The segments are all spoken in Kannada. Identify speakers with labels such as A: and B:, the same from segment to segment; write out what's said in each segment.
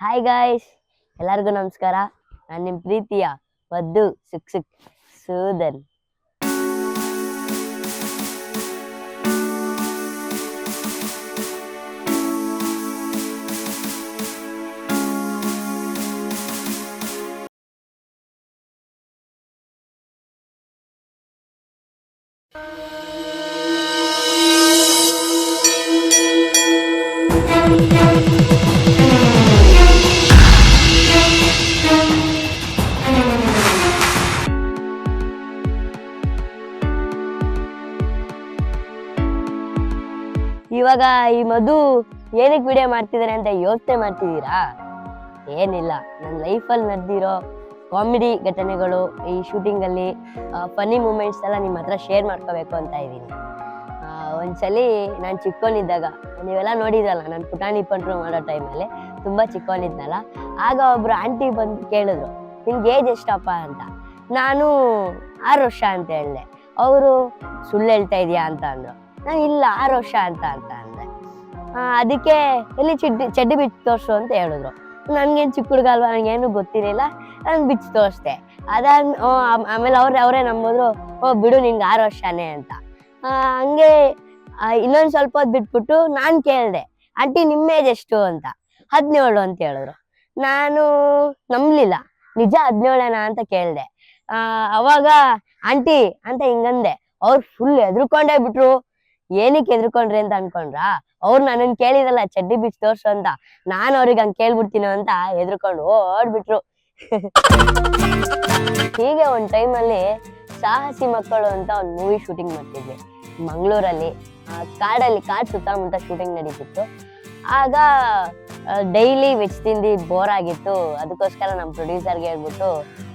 A: ಹಾಯ್ ಗಾಯ್ಸ್ ಎಲ್ಲರಿಗೂ ನಮಸ್ಕಾರ. ನಾನು ನಿಮ್ಮ ಪ್ರೀತಿಯ ವದ್ದು ಸುಕ್ ಸುಕ್ ಸೂದನ್. ಇವಾಗ ಈ ಮಧು ಏನಕ್ಕೆ ವಿಡಿಯೋ ಮಾಡ್ತಿದ್ದಾರೆ ಅಂತ ಯೋಚನೆ ಮಾಡ್ತಿದ್ದೀರಾ? ಏನಿಲ್ಲ. ನನ್ನ ಲೈಫಲ್ಲಿ ನಡೆದಿರೋ ಕಾಮಿಡಿ ಘಟನೆಗಳು, ಈ ಶೂಟಿಂಗಲ್ಲಿ ಫನಿ ಮೂಮೆಂಟ್ಸ್ ಎಲ್ಲ ನಿಮ್ಮ ಹತ್ರ ಶೇರ್ ಮಾಡ್ಕೋಬೇಕು ಅಂತ ಇದ್ದೀನಿ. ಒಂದ್ಸಲಿ ನಾನು ಚಿಕ್ಕವನಿದ್ದಾಗ ನೀವೆಲ್ಲ ನೋಡಿದ್ರಲ್ಲ, ನಾನು ಪುಟಾಣಿ ಪಂಟ್ರು ಮಾಡೋ ಟೈಮಲ್ಲಿ ತುಂಬ ಚಿಕ್ಕವನಿದ್ನಲ್ಲ ಆಗ ಒಬ್ರು ಆಂಟಿ ಬಂದು ಕೇಳಿದ್ರು ನಿಮ್ಗೆ ಏಜ್ ಎಷ್ಟಪ್ಪ ಅಂತ? ನಾನು ಆರು ವರ್ಷ ಅಂತ ಹೇಳಿದೆ. ಅವರು ಸುಳ್ಳು ಹೇಳ್ತಾ ಇದೆಯಾ? ಅಂತ ಅಂದರು. ನಾನು ಇಲ್ಲ, ಆರು ವರ್ಷ ಅಂತ ಅಂತ. ಅದಕ್ಕೆ ಎಲ್ಲಿ ಚಿಡ್ಡಿ ಚಡ್ಡಿ ಬಿಚ್ಚಿ ತೋರಿಸು ಅಂತ ಹೇಳಿದ್ರು. ನನ್ಗೇನು ಚಿಕ್ಕ ಹುಡುಗ ಅಲ್ವಾ ನನಗೇನು ಗೊತ್ತಿರಲಿಲ್ಲ. ನಂಗೆ ಬಿಚ್ಚಿ ತೋರಿಸ್ದೆ. ಅದಾದ ಆಮೇಲೆ ಅವ್ರೆ, ಅವರೇ ನಂಬಿದ್ರು, ಓ, ಬಿಡು ನಿನ್ಗೆ ಆರು ವರ್ಷನೇ ಅಂತ. ಹಂಗೆ ಇನ್ನೊಂದು ಸ್ವಲ್ಪ ಹೊತ್ತು ಬಿಟ್ಬಿಟ್ಟು ನಾನು ಕೇಳಿದೆ, ಆಂಟಿ ನಿಮ್ಮ ಏಜ್ ಎಷ್ಟು ಅಂತ? ಹದಿನೇಳು ಅಂತ ಹೇಳಿದ್ರು. ನಾನು ನಂಬಲಿಲ್ಲ. ನಿಜ ಹದಿನೇಳೇನಾ ಅಂತ ಕೇಳಿದೆ. ಅವಾಗ, ಆಂಟಿ ಅಂತ ಹಿಂಗಂದೆ. ಅವ್ರು ಫುಲ್ ಎದ್ರುಕೊಂಡೇ ಬಿಟ್ರು. ಏನಕ್ಕೆ ಎದ್ರುಕೊಂಡ್ರಿ ಅಂತ ಅನ್ಕೊಂಡ್ರಾ? ಅವ್ರು ನನ್ನನ್ ಕೇಳಿದಲ್ಲ, ಚಡ್ಡಿ ಬಿಚ್ಚಿ ತೋರ್ಸು ಅಂತ. ನಾನ್ ಅವ್ರಿಗೆ ಹಂಗ್ ಕೇಳ್ಬಿಡ್ತೀನೋ ಅಂತ ಎದ್ರುಕೊಂಡು ಓಡ್ಬಿಟ್ರು. ಹೀಗೆ ಒಂದ್ ಟೈಮ್ ಅಲ್ಲಿ ಸಾಹಸಿ ಮಕ್ಕಳು ಅಂತ ಒಂದ್ ಮೂವಿ ಶೂಟಿಂಗ್ ಮಾಡ್ತಿದ್ವಿ. ಮಂಗಳೂರಲ್ಲಿ. ಕಾಡಲ್ಲಿ, ಕಾಡ್ ಸುತ್ತಮುತ್ತ ಶೂಟಿಂಗ್ ನಡೀತಿತ್ತು. ಆಗ ಡೈಲಿ ವೆಜ್ ತಿಂದು ಬೋರ್ ಆಗಿತ್ತು. ಅದಕ್ಕೋಸ್ಕರ ನಮ್ಮ ಪ್ರೊಡ್ಯೂಸರ್ಗೆ ಹೇಳ್ಬಿಟ್ಟು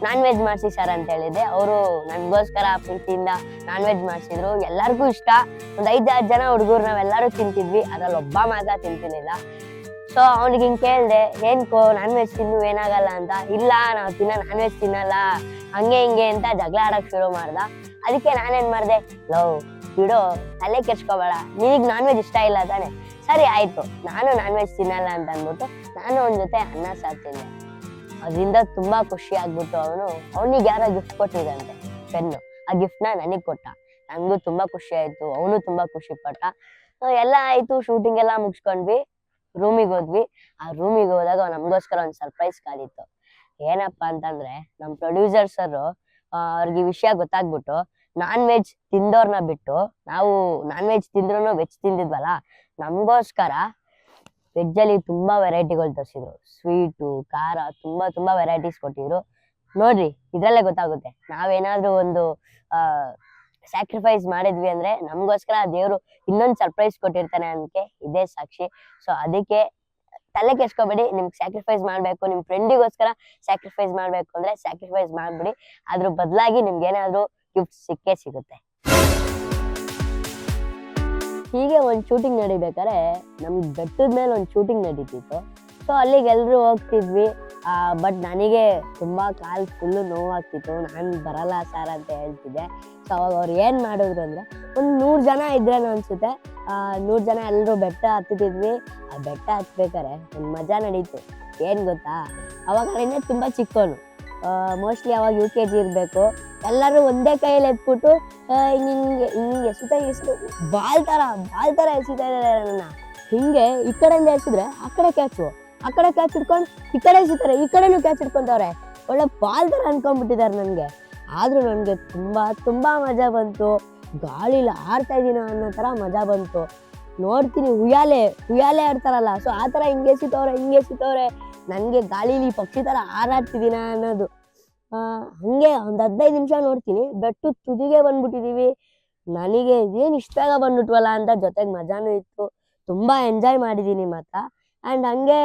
A: ನಾನ್ ವೆಜ್ ಮಾಡಿಸಿ ಸರ್ ಅಂತ ಹೇಳಿದೆ ಅವರು ನನಗೋಸ್ಕರ ಪ್ರೀತಿಯಿಂದ ನಾನ್ ವೆಜ್ ಮಾಡಿಸಿದ್ರು. ಎಲ್ಲರಿಗೂ ಇಷ್ಟ. ಒಂದ್ ಐದಾರು ಜನ ಹುಡುಗರು ನಾವೆಲ್ಲರೂ ತಿಂತಿದ್ವಿ. ಅದ್ರಲ್ಲಿ ಒಬ್ಬ ಮಾತ್ರ ತಿಂತಿರ್ಲಿಲ್ಲ. ಸೊ ಅವ್ನಿಗೆ ಹಿಂಗೆ ಕೇಳಿದೆ, ಏನ್ಕೋ ನಾನ್ ವೆಜ್ ತಿನ್ನು ಏನಾಗಲ್ಲ ಅಂತ. ಇಲ್ಲ, ನಾವು ತಿನ್ನ ನಾನ್ ವೆಜ್ ತಿನ್ನಲ್ಲ. ಹಂಗೆ ಹಿಂಗೆ ಅಂತ ಜಗಳ ಆಡಕ್ ಶುರು ಮಾಡ್ದ. ಅದಕ್ಕೆ ನಾನೇನು ಮಾಡಿದೆ ಲವ್ ಬಿಡು, ತಲೆ ಕೆಡ್ಸ್ಕೊಬೇಡ. ನೀಗ್ ನಾನ್ ವೆಜ್ ಇಷ್ಟ ಇಲ್ಲ ತಾನೆ. ಸರಿ, ಆಯ್ತು. ನಾನು ನಾನ್ ವೆಜ್ ತಿನ್ನಲ್ಲ ಅಂತ ಅಂದ್ಬಿಟ್ಟು ನಾನು ಅವನ ಜೊತೆ ಅನ್ನ ಸಾರ್ ಅದರಿಂದ ತುಂಬಾ ಖುಷಿ ಆಗ್ಬಿಟ್ಟು ಅವನು, ಅವನಿಗೆ ಯಾರೋ ಗಿಫ್ಟ್ ಕೊಟ್ಟಿದಂತೆ ಪೆನ್ನು. ಆ ಗಿಫ್ಟ್ನ ನನಗ್ ಕೊಟ್ಟ. ನಂಗೂ ತುಂಬಾ ಖುಷಿ ಆಯ್ತು, ಅವನು ತುಂಬಾ ಖುಷಿ ಪಟ್ಟ. ಎಲ್ಲ ಆಯ್ತು ಶೂಟಿಂಗ್ ಎಲ್ಲ ಮುಗಿಸ್ಕೊಂಡ್ವಿ ರೂಮಿಗೆ ಹೋದ್ವಿ. ಆ ರೂಮಿಗೆ ಹೋದಾಗ ನಮಗೋಸ್ಕರ ಒಂದು ಸರ್ಪ್ರೈಸ್ ಕಾದಿತ್ತು ಏನಪ್ಪಾ ಅಂತಂದ್ರೆ ನಮ್ಮ ಪ್ರೊಡ್ಯೂಸರ್ ಸರ್ ಅವ್ರಿಗೆ ವಿಷಯ ಗೊತ್ತಾಗ್ಬಿಟ್ಟು ನಾನ್ ವೆಜ್ ತಿಂದವ್ರನ್ನ ಬಿಟ್ಟು ನಾವು ನಾನ್ ವೆಜ್ ತಿಂದ್ರು ವೆಜ್ ತಿಂದಿದ್ವಲ್ಲ, ನಮಗೋಸ್ಕರ ವೆಜ್ ಅಲ್ಲಿ ತುಂಬಾ ವೆರೈಟಿಗಳು ತರಿಸಿದ್ರು. ಸ್ವೀಟು ಖಾರ ತುಂಬಾ ತುಂಬಾ ವೆರೈಟೀಸ್ ಕೊಟ್ಟಿದ್ರು. ನೋಡ್ರಿ, ಇದ್ರಲ್ಲೇ ಗೊತ್ತಾಗುತ್ತೆ. ನಾವೇನಾದರೂ ಒಂದು, ಆ ಸ್ಯಾಕ್ರಿಫೈಸ್ ಮಾಡಿದ್ವಿ ಅಂದ್ರೆ ನಮಗೋಸ್ಕರ ದೇವರು ಇನ್ನೊಂದು ಸರ್ಪ್ರೈಸ್ ಕೊಟ್ಟಿರ್ತಾನೆ ಅನ್ಕೆ ಇದೇ ಸಾಕ್ಷಿ. ಸೊ ಅದಕ್ಕೆ ತಲೆ ಕೆಸ್ಕೊಬೇಡಿ ನಿಮ್ಗೆ ಸ್ಯಾಕ್ರಿಫೈಸ್ ಮಾಡ್ಬೇಕು, ನಿಮ್ ಫ್ರೆಂಡಿಗೋಸ್ಕರ ಸ್ಯಾಕ್ರಿಫೈಸ್ ಮಾಡ್ಬೇಕು ಅಂದ್ರೆ ಸ್ಯಾಕ್ರಿಫೈಸ್ ಮಾಡ್ಬಿಡಿ. ಅದ್ರ ಬದಲಾಗಿ ನಿಮ್ಗೆ ಏನಾದ್ರು ಗಿಫ್ಟ್ ಸಿಕ್ಕೇ ಸಿಗುತ್ತೆ. ಹೀಗೆ ಒಂದು ಶೂಟಿಂಗ್ ನಡಿಬೇಕಾದ್ರೆ ನಮ್ಮ ಬೆಟ್ಟದ ಮೇಲೆ ಒಂದು ಶೂಟಿಂಗ್ ನಡೀತಿತ್ತು. ಸೊ ಅಲ್ಲಿಗೆ ಎಲ್ಲರೂ ಹೋಗ್ತಿದ್ವಿ. ಬಟ್ ನನಗೆ ತುಂಬಾ ಕಾಲು ಫುಲ್ಲು ನೋವಾಗ್ತಿತ್ತು. ನಾನು ಬರಲ್ಲ ಸರ್ ಅಂತ ಹೇಳ್ತಿದ್ದೆ. ಸೊ ಅವಾಗ ಅವ್ರು ಏನು ಮಾಡಿದ್ರು ಅಂದ್ರೆ, ಒಂದು ನೂರು ಜನ ಇದ್ರೇನೋ ಅನ್ಸುತ್ತೆ? ನೂರು ಜನ ಎಲ್ಲರೂ ಬೆಟ್ಟ ಹತ್ತಿದ್ವಿ. ಆ ಬೆಟ್ಟ ಹತ್ಬೇಕಾರೆ ಒಂದು ಮಜಾ ನಡೀತು. ಏನು ಗೊತ್ತಾ? ಅವಾಗ ನಾನೇ ತುಂಬ ಚಿಕ್ಕವನು. ಮೋಸ್ಟ್ಲಿ ಅವಾಗ ಯು ಕೆ ಜಿ ಇರಬೇಕು. ಎಲ್ಲರೂ ಒಂದೇ ಕೈಯಲ್ಲಿ ಎತ್ಬಿಟ್ಟು ಹಿಂಗೆ ಹಿಂಗ್ ಹಿಂಗೆ ಎಸುತ್ತ ಎಷ್ಟು ಬಾಲ್ ಥರ ಬಾಲ್ ಥರ ಎಸಿತಾ ಇದ್ದಾರೆ ನನ್ನ ಹಿಂಗೆ ಈ ಕಡೆಯಿಂದ ಎಸಿದ್ರೆ ಆ ಕಡೆ ಕ್ಯಾಚು ಆ ಕಡೆ ಕ್ಯಾಚ್ ಹಿಡ್ಕೊಂಡು ಈ ಕಡೆ ಎಸಿತಾರೆ ಈ ಕಡೆನೂ ಕ್ಯಾಚ್ ಹಿಡ್ಕೊಂತವ್ರೆ ಒಳ್ಳೆ ಬಾಲ್ ಥರ ಅನ್ಕೊಂಡ್ಬಿಟ್ಟಿದ್ದಾರೆ ನನಗೆ. ಆದ್ರೂ ನನಗೆ ತುಂಬಾ ತುಂಬಾ ಮಜಾ ಬಂತು. ಗಾಳಿಲಿ ಆಡ್ತಾ ಇದೀನ ಅನ್ನೋ ಥರ ಮಜಾ ಬಂತು. ನೋಡ್ತೀನಿ ಹುಯಾಲೆ ಹುಯಾಲೆ ಆಡ್ತಾರಲ್ಲ ಸೊ ಆ ಥರ ಹಿಂಗೆ ಎಸಿತವ್ರೆ ಹಿಂಗೆ ಎಸಿತವ್ರೆ ನನಗೆ ಗಾಳಿಲಿ ಪಕ್ಷಿ ಥರ ಹಾರಾಡ್ತಿದ್ದೀನ ಅನ್ನೋದು. ಹಂಗೆ ಒಂದು ಹದಿನೈದು ನಿಮಿಷ ನೋಡ್ತೀನಿ. ಬೆಟ್ಟು ತುದಿಗೆ ಬಂದ್ಬಿಟ್ಟಿದೀವಿ. ನನಗೆ ಏನು ಇಷ್ಟ ಆಗ ಬಂದ್ಬಿಟ್ವಲ್ಲ ಅಂತ ಜೊತೆಗೆ ಮಜಾನೂ ಇತ್ತು. ತುಂಬಾ ಎಂಜಾಯ್ ಮಾಡಿದ್ದೀನಿ ಮಾತ್ರ. ಆ್ಯಂಡ್ ಹಂಗೆ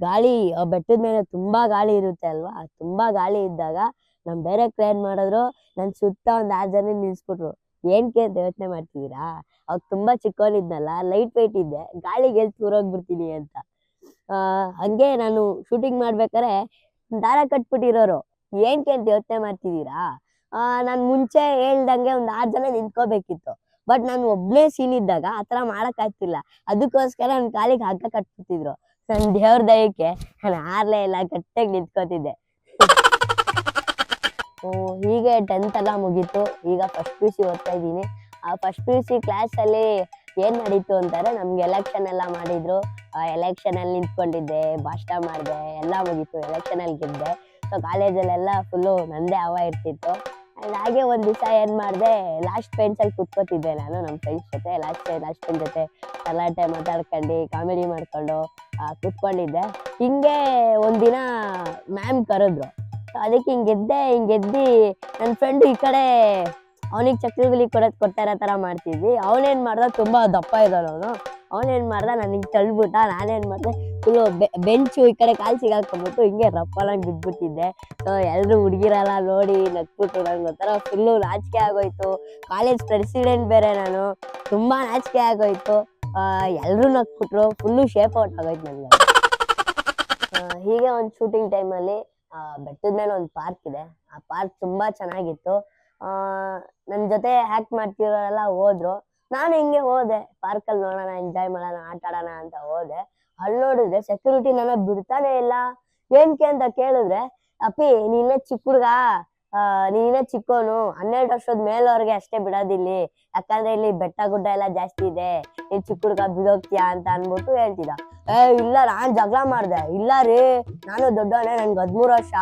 A: ಗಾಳಿ ಬೆಟ್ಟದ ಮೇಲೆ ತುಂಬಾ ಗಾಳಿ ಇರುತ್ತೆ ಅಲ್ವಾ? ತುಂಬಾ ಗಾಳಿ ಇದ್ದಾಗ ನಮ್ ಬೇರೆ ಏನ್ ಮಾಡಿದ್ರು, ನನ್ ಸುತ್ತ ಒಂದ್ ಆರು ಜನ ನಿಲ್ಸ್ಬಿಟ್ರು ಏನ್ಕೆ ಅಂತ ಯೋಚನೆ ಮಾಡ್ತಿದ್ದೀರಾ? ಅವಾಗ ತುಂಬಾ ಚಿಕ್ಕವನಿದ್ನಲ್ಲ ಲೈಟ್ ವೈಟ್ ಇದ್ದೆ. ಗಾಳಿಗೆ ಎಲ್ಲಿ ತೂರೋಗ್ಬಿಡ್ತೀನಿ ಅಂತ. ಆ, ಹಂಗೆ ನಾನು ಶೂಟಿಂಗ್ ಮಾಡ್ಬೇಕಾರೆ ದಾರ ಕಟ್ಬಿಟ್ಟಿರೋರು. ಏನ್ಕೆ ಅಂತ ಯೋಚನೆ ಮಾಡ್ತಿದ್ದೀರಾ? ನಾನ್ ಮುಂಚೆ ಹೇಳ್ದಂಗೆ ಒಂದ್ ಆರ್ ಜನ ನಿಂತ್ಕೋಬೇಕಿತ್ತು. ಬಟ್ ನಾನು ಒಬ್ನೇ ಸೀನ್ ಇದ್ದಾಗ ಆತರ ಮಾಡಕ್ ಆಗ್ತಿಲ್ಲ. ಅದಕ್ಕೋಸ್ಕರ ನನ್ ಕಾಲಿಗೆ ಹಗ್ಗ ಕಟ್ಬಿಟ್ಟಿದ್ರು. ನನ್ನ ದೇವ್ರ ದಯಕ್ಕೆ ನಾನು ಆರ್ಲೇ ಇಲ್ಲ ಗಟ್ಟಿಯಾಗಿ ನಿಂತ್ಕೋತಿದ್ದೆ. ಓ, ಹೀಗೆ ಟೆಂತ್ ಎಲ್ಲ ಮುಗೀತು. ಈಗ ಫಸ್ಟ್ ಪಿ ಯು ಸಿ ಓದ್ತಾ ಇದ್ದೀನಿ. ಆ ಫಸ್ಟ್ ಪಿ ಯು ಸಿ ಕ್ಲಾಸಲ್ಲಿ ಏನ್ ನಡೀತು ಅಂತಾರೆ? ನಮ್ಗೆ ಎಲೆಕ್ಷನ್ ಎಲ್ಲ ಮಾಡಿದ್ರು. ಆ ಎಲೆಕ್ಷನ್ ಅಲ್ಲಿ ನಿಂತ್ಕೊಂಡಿದ್ದೆ, ಭಾಷಣ ಮಾಡಿದೆ, ಎಲ್ಲ ಮುಗೀತು. ಎಲೆಕ್ಷನ್ ಅಲ್ಲಿ ಗೆದ್ದೆ. ಸೊ ಕಾಲೇಜಲ್ಲೆಲ್ಲ ಫುಲ್ಲು ನಂದೇ ಹವ ಇರ್ತಿತ್ತು. ಆ್ಯಂಡ್ ಹಾಗೆ ಒಂದು ದಿವಸ ಏನು ಮಾಡಿದೆ ಲಾಸ್ಟ್ ಬೆಂಚಲ್ಲಿ ಕೂತ್ಕೋತಿದ್ದೆ ನಾನು ನಮ್ಮ ಫ್ರೆಂಡ್ಸ್ ಜೊತೆ. ಲಾಸ್ಟ್ ಲಾಸ್ಟ್ ಫ್ರೆಂಡ್ ಜೊತೆ ತಲಾಟೆ ಮಾತಾಡ್ಕೊಂಡು ಕಾಮಿಡಿ ಮಾಡ್ಕೊಂಡು ಕುತ್ಕೊಂಡಿದ್ದೆ. ಹಿಂಗೆ ಒಂದಿನ ಮ್ಯಾಮ್ ಕರೆದ್ರು. ಸೊ ಅದಕ್ಕೆ ಹಿಂಗೆ ಎದ್ದೆ, ಹಿಂಗೆ ಎದ್ದು ನನ್ನ ಫ್ರೆಂಡ್ ಈ ಕಡೆ ಅವನಿಗೆ ಚಕ್ರಗಳಿಗೆ ಕೊಡೋದು ಕೊಟ್ಟಾರ ಥರ ಮಾಡ್ತಿದ್ವಿ. ಅವನೇನು ಮಾಡ್ದ, ತುಂಬ ದಪ್ಪ ಇದ್ದಾನ ಅವನು. ಅವನೇನು ಮಾಡ್ದ? ನನಗೆ ತಳ್ಬಿಟ್ಟ ನಾನೇನು ಮಾಡಿದೆ? ಫುಲ್ಲು ಬೆಂಚು ಈ ಕಡೆ ಕಾಲು ಸಿಗಾಕೊಂಬಿಟ್ಟು ಹಿಂಗೆ ರಪ್ಪಲಾಗಿ ಬಿದ್ಬಿಟ್ಟಿದ್ದೆ. ಸೊ ಎಲ್ಲರೂ ಹುಡುಗಿರಲ್ಲ ನೋಡಿ ನಗ್ಬಿಟ್ಟು ನಂಗೆ ಒಂಥರ ಫುಲ್ಲು ನಾಚಿಕೆ ಆಗೋಯ್ತು. ಕಾಲೇಜ್ ಪ್ರೆಸಿಡೆಂಟ್ ಬೇರೆ ನಾನು. ತುಂಬ ನಾಚಿಕೆ ಆಗೋಯ್ತು. ಎಲ್ಲರೂ ನಗ್ಬಿಟ್ರು. ಫುಲ್ಲು ಶೇಪ್ ಔಟ್ ಆಗೋಯ್ತು ನನಗೆ ಹೀಗೆ ಒಂದು ಶೂಟಿಂಗ್ ಟೈಮಲ್ಲಿ ಬೆಟ್ಟದ ಮೇಲೆ ಒಂದು ಪಾರ್ಕ್ ಇದೆ. ಆ ಪಾರ್ಕ್ ತುಂಬಾ ಚೆನ್ನಾಗಿತ್ತು. ನನ್ನ ಜೊತೆ ಹ್ಯಾಕ್ ಮಾಡ್ತಿರೋರೆಲ್ಲ ಹೋದ್ರು. ನಾನು ಹಿಂಗೆ ಹೋದೆ. ಪಾರ್ಕಲ್ಲಿ ನೋಡೋಣ ಎಂಜಾಯ್ ಮಾಡೋಣ, ಆಟ ಆಡೋಣ ಅಂತ ಹೋದೆ. ಅಲ್ಲಿ ನೋಡಿದ್ರೆ ಸೆಕ್ಯೂರಿಟಿ ನನ್ನ ಬಿಡ್ತಾನೆ ಇಲ್ಲ. ಏನ್ಕೆ ಅಂತ ಕೇಳಿದ್ರೆ, ಅಪ್ಪಿ, ನೀನೇ ಚಿಕ್ಕ ಹುಡ್ಗ. ಆ, ನೀನೇ ಚಿಕ್ಕೋನು ಹನ್ನೆರಡು ವರ್ಷದ ಮೇಲವ್ರಿಗೆ ಅಷ್ಟೇ ಬಿಡೋದಿಲ್ಲಿ ಯಾಕಂದ್ರೆ ಇಲ್ಲಿ ಬೆಟ್ಟ ಗುಡ್ಡ ಎಲ್ಲ ಜಾಸ್ತಿ ಇದೆ. ನೀನ್ ಚಿಕ್ಕ ಹುಡುಗ ಬಿಡೋಗ್ತೀಯಾ ಅಂತ ಅನ್ಬಿಟ್ಟು ಹೇಳ್ತಿದ್ದ. ಏ ಇಲ್ಲ ನಾನ್ ಜಗಳ ಮಾಡ್ದೆ. ಇಲ್ಲ ರೀ ನಾನು ದೊಡ್ಡವನೇ ನನ್ಗೆ ಹದ್ಮೂರು ವರ್ಷ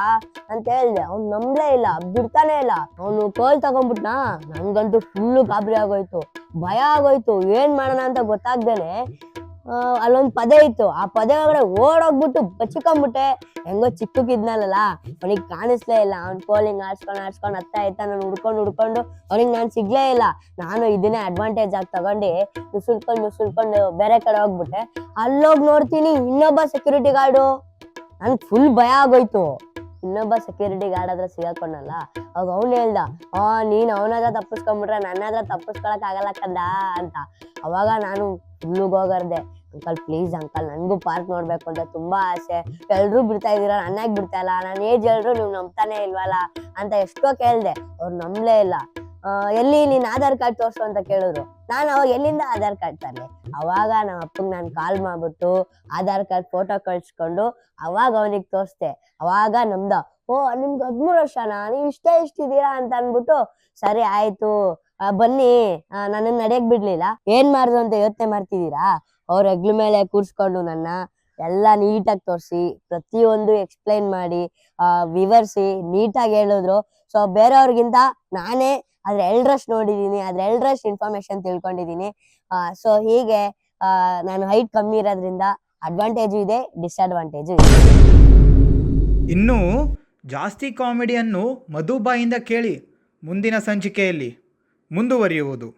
A: ಅಂತ ಹೇಳ್ದೆ. ಅವ್ನು ನಂಬ್ಲೇ ಇಲ್ಲ ಬಿಡ್ತಾನೆ ಇಲ್ಲ. ಅವನು ಕೋಲ್ ತಗೊಂಡ್ಬಿಟ್ನಾ? ನನ್ಗಂತೂ ಫುಲ್ಲು ಗಾಬರಿ ಆಗೋಯ್ತು. ಭಯ ಆಗೋಯ್ತು. ಏನ್ ಮಾಡೋಣ ಅಂತ ಗೊತ್ತಾಗ್ದೇನೆ ಅಲ್ಲೊಂದ್ ಪದೇ ಇತ್ತು. ಆ ಪದೇ ಒಳಗಡೆ ಓಡೋಗ್ಬಿಟ್ಟು ಬಚ್ಚಿಕೊಂಡ್ಬಿಟ್ಟೆ. ಹೆಂಗೋ ಚಿಕ್ಕಕ್ಕಿದ್ನಲ್ಲ ಅವನಿಗೆ ಕಾಣಿಸ್ಲೇ ಇಲ್ಲ. ಅವ್ನ್ ಕೋಲಿಂಗ್ ಆಡ್ಸ್ಕೊಂಡ್ ಆಡ್ಸ್ಕೊಂಡ್ ಅತ್ತ ಆಯ್ತಾ ನಾನು ಹುಡ್ಕೊಂಡು ಹುಡ್ಕೊಂಡು ಅವ್ನಿಗೆ ನಾನು ಸಿಗ್ಲೇ ಇಲ್ಲ. ನಾನು ಇದನ್ನೇ ಅಡ್ವಾಂಟೇಜ್ ಆಗಿ ತಗೊಂಡು ನುಸುಳ್ಕೊಂಡು ನುಸುಳ್ಕೊಂಡು ಬೇರೆ ಕಡೆ ಹೋಗ್ಬಿಟ್ಟೆ. ಅಲ್ಲೋಗಿ ನೋಡ್ತೀನಿ ಇನ್ನೊಬ್ಬ ಸೆಕ್ಯೂರಿಟಿ ಗಾರ್ಡು ನನ್ಗೆ ಫುಲ್ ಭಯ ಆಗೋಯ್ತು. ಇನ್ನೊಬ್ಬ ಸೆಕ್ಯೂರಿಟಿ ಗಾರ್ಡ್ ಹತ್ರ ಸಿಗಾಕೊಂಡಲ್ಲ? ಅವಾಗ ಅವ್ನು ಹೇಳ್ದ, ಆ, ನೀನ್ ಅವನ ಹತ್ರ ತಪ್ಪಿಸ್ಕೊಂಡ್ಬಿಟ್ರೆ ನನ್ನ ಹತ್ರ ತಪ್ಪಿಸ್ಕೊಳಕ್ ಆಗಲ್ಲ ಕಂದ ಅಂತ. ಅವಾಗ ನಾನು ಹೋಗರ್ದೆ. ಅಂಕಲ್ ಪ್ಲೀಸ್ ಅಂಕಲ್, ನನಗೂ ಪಾರ್ಕ್ ನೋಡ್ಬೇಕು ಅಂತ ತುಂಬಾ ಆಸೆ. ಎಲ್ಲರೂ ಬಿಡ್ತಾ ಇದೀರ ನನ್ನಾಗ್ ಬಿಡ್ತಾ ಇಲ್ಲ? ನಾನು ಏಜ್ ಎಲ್ರು ನೀವು ನಂಬ್ತಾನೆ ಇಲ್ವಲ್ಲ? ಅಂತ ಎಷ್ಟೋ ಕೇಳ್ದೆ. ಅವ್ರು ನಂಬಲೇ ಇಲ್ಲ. ಎಲ್ಲಿ? ನೀನ್ ಆಧಾರ್ ಕಾರ್ಡ್ ತೋರ್ಸು ಅಂತ ಕೇಳಿದ್ರು. ನಾನು ಅವಾಗ ಎಲ್ಲಿಂದ ಆಧಾರ್ ಕಾರ್ಡ್ ತಂದೆ ಅವಾಗ ನಮ್ಮ ಅಪ್ಪಂಗೆ ನಾನು ಕಾಲ್ ಮಾಡ್ಬಿಟ್ಟು ಆಧಾರ್ ಕಾರ್ಡ್ ಫೋಟೋ ಕಳ್ಸ್ಕೊಂಡು ಅವಾಗ ಅವನಿಗೆ ತೋರಿಸ್ದೆ. ಅವಾಗ ನಮ್ದ, ಓ, ನಿಮ್ಗೆ ಹದಿಮೂರು ವರ್ಷನಾ? ನೀವು ಇಷ್ಟೇ ಇಷ್ಟಿದ್ದೀರಾ? ಅಂತ ಅನ್ಬಿಟ್ಟು ಸರಿ, ಆಯ್ತು. ಬನ್ನಿ. ನನ್ನ ನಡೆಯಕ್ ಬಿಡ್ಲಿಲ್ಲ. ಏನ್ ಮಾಡುದು ಅಂತ ಯೋಚನೆ ಮಾಡ್ತಿದ್ದೀರಾ? ಅವ್ರ ಹೆಗ್ಲ ಮೇಲೆ ಕೂರ್ಸ್ಕೊಂಡು ನನ್ನ ಎಲ್ಲ ನೀಟಾಗಿ ತೋರಿಸಿ, ಪ್ರತಿಯೊಂದು ಎಕ್ಸ್ಪ್ಲೈನ್ ಮಾಡಿ ವಿವರಿಸಿ, ನೀಟಾಗಿ ಹೇಳಿದ್ರು. ಸೊ ಬೇರೆಯವ್ರಿಗಿಂತ ನಾನೇ ಅದ್ರ ಎಲ್ರಷ್ಟು ನೋಡಿದೀನಿ ಅದ್ರ ಎಲ್ರಷ್ಟು ಇನ್ಫಾರ್ಮೇಶನ್ ತಿಳ್ಕೊಂಡಿದೀನಿ. ಸೊ ಹೀಗೆ ನಾನು ಹೈಟ್ ಕಮ್ಮಿ ಇರೋದ್ರಿಂದ ಅಡ್ವಾಂಟೇಜು ಇದೆ ಡಿಸ್ಅಡ್ವಾಂಟೇಜು ಇದೆ.
B: ಇನ್ನು ಜಾಸ್ತಿ ಕಾಮಿಡಿಯನ್ನು ಮಧುಬಾಯಿಂದ ಕೇಳಿ ಮುಂದಿನ ಸಂಚಿಕೆಯಲ್ಲಿ ಮುಂದುವರಿಯುವುದು.